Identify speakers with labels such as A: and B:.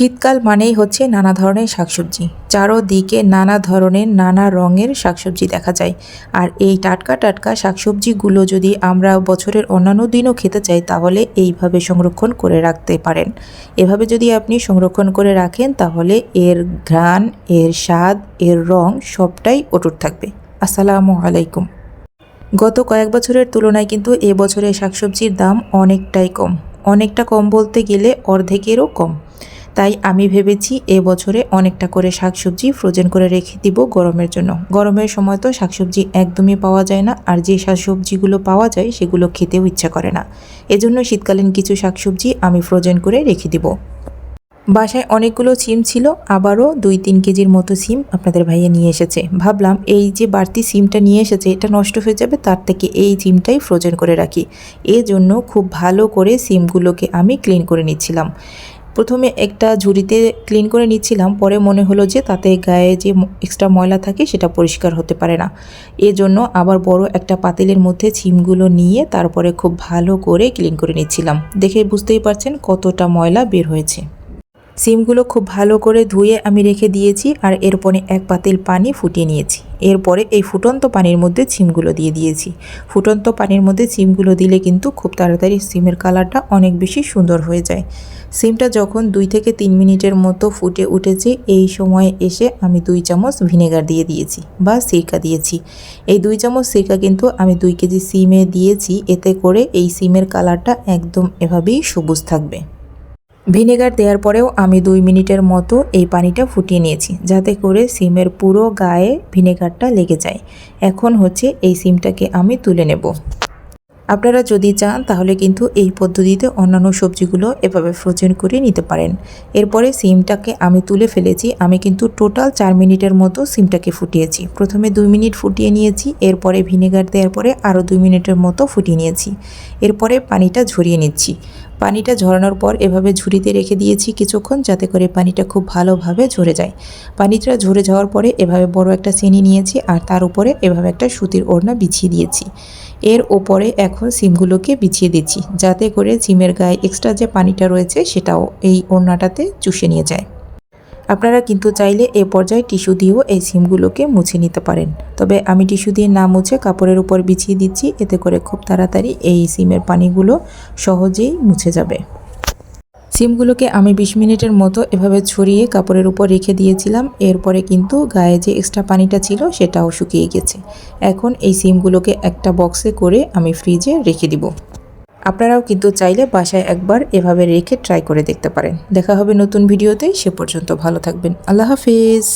A: শীতকাল মানেই হচ্ছে নানা ধরনের শাকসবজি। চারোদিকে নানা ধরনের নানা রঙের শাকসবজি দেখা যায়। আর এই টাটকা টাটকা শাকসবজিগুলো যদি আমরা বছরের অন্যান্য দিনও খেতে চাই, তাহলে এইভাবে সংরক্ষণ করে রাখতে পারেন। এভাবে যদি আপনি সংরক্ষণ করে রাখেন, তাহলে এর ঘ্রাণ, এর স্বাদ, এর রং সবটাই অটুট থাকবে। আসসালামু আলাইকুম। গত কয়েক বছরের তুলনায় কিন্তু এ বছরে শাকসবজির দাম অনেকটাই কম। অনেকটা কম বলতে গেলে অর্ধেকেরও কম। তাই আমি ভেবেছি এ বছরে অনেকটা করে শাকসবজি ফ্রোজেন করে রেখে দিব গরমের জন্য। গরমের সময় তো শাকসবজি একদমই পাওয়া যায় না, আর যে শাকসবজিগুলো পাওয়া যায় সেগুলো খেতেও ইচ্ছা করে না। এজন্য শীতকালীন কিছু শাকসবজি আমি ফ্রোজেন করে রেখে দিব। বাসায় অনেকগুলো সিম ছিল, আবারও দুই তিন কেজির মতো সিম আপনাদের ভাইয়া নিয়ে এসেছে। ভাবলাম এই যে বাড়তি সিমটা নিয়ে এসেছে, এটা নষ্ট হয়ে যাবে, তার থেকে এই সিমটাই ফ্রোজেন করে রাখি। এর জন্য খুব ভালো করে সিমগুলোকে আমি ক্লিন করে নিচ্ছিলাম। প্রথমে একটা ঝুড়িতে ক্লিন করে নিচ্ছিলাম, পরে মনে হলো যে তাতে গায়ে যে এক্সট্রা ময়লা থাকে সেটা পরিষ্কার হতে পারে না। এজন্য আবার বড় একটা পাতিলের মধ্যে ছিমগুলো নিয়ে তারপরে খুব ভালো করে ক্লিন করে নিচ্ছিলাম। দেখে বুঝতেই পারছেন কতটা ময়লা বের হয়েছে। সিমগুলো খুব ভালো করে ধুয়ে আমি রেখে দিয়েছি আর এরপরে এক পাতিল পানি ফুটিয়ে নিয়েছি। এরপরে এই ফুটন্ত পানির মধ্যে সিমগুলো দিয়ে দিয়েছি। ফুটন্ত পানির মধ্যে সিমগুলো দিলে কিন্তু খুব তাড়াতাড়ি সিমের কালারটা অনেক বেশি সুন্দর হয়ে যায়। সিমটা যখন দুই থেকে তিন মিনিটের মতো ফুটে উঠেছে, এই সময়ে এসে আমি দুই চামচ ভিনেগার দিয়ে দিয়েছি বা সিরকা দিয়েছি। এই দুই চামচ সিরকা কিন্তু আমি দুই কেজি সিমে দিয়েছি, এতে করে এই সিমের কালারটা একদম এভাবেই সবুজ থাকবে। ভিনেগার দেওয়ার পরেও আমি দুই মিনিটের মতো এই পানিটা ফুটিয়ে নিয়েছি, যাতে করে সিমের পুরো গায়ে ভিনেগারটা লেগে যায়। এখন হচ্ছে এই সিমটাকে আমি তুলে নেব। আপনারা যদি চান, তাহলে কিন্তু এই পদ্ধতিতে অন্যান্য সবজিগুলো এভাবে ফ্রোজেন করে নিতে পারেন। এরপরে সিমটাকে আমি তুলে ফেলেছি। আমি কিন্তু টোটাল চার মিনিটের মতো সিমটাকে ফুটিয়েছি। প্রথমে দুই মিনিট ফুটিয়ে নিয়েছি, এরপরে ভিনেগার দেওয়ার পরে আরও দুই মিনিটের মতো ফুটিয়ে নিয়েছি। এরপরে পানিটা ঝরিয়ে নিচ্ছি। পানিটা ঝরানোর পর এভাবে ঝুড়িতে রেখে দিয়েছি কিছুক্ষণ যাতে করে পানিটা খুব ভালোভাবে ঝরে যায়। পানিটা ঝরে যাওয়ার পরে এভাবে বড় একটা চিনি নিয়েছি আর তার উপরে এভাবে একটা সুতির ওড়না বিছিয়ে দিয়েছি। এর ওপরে এখন সিমগুলোকে বিছিয়ে দিচ্ছি, যাতে করে সিমের গায়ে এক্সট্রা যে পানিটা রয়েছে সেটাও এই ওড়নাটাতে চুষে নিয়ে যায়। আপনারা কিন্তু চাইলে এ পর্যায়ে টিস্যু দিয়েও এই সিমগুলোকে মুছে নিতে পারেন। তবে আমি টিস্যু দিয়ে না মুছে কাপড়ের উপর বিছিয়ে দিচ্ছি, এতে করে খুব তাড়াতাড়ি এই সিমের পানিগুলো সহজেই মুছে যাবে। সিমগুলোকে আমি বিশ মিনিটের মতো এভাবে ছড়িয়ে কাপড়ের উপর রেখে দিয়েছিলাম। এরপরে কিন্তু গায়ে যে এক্সট্রা পানিটা ছিল সেটাও শুকিয়ে গেছে। এখন এই সিমগুলোকে একটা বক্সে করে আমি ফ্রিজে রেখে দিব। আপনারাও কিন্তু চাইলে বাসায় একবার এভাবে রেখে ট্রাই করে দেখতে পারেন। দেখা হবে নতুন ভিডিওতে। সে পর্যন্ত ভালো থাকবেন। আল্লাহ হাফিজ।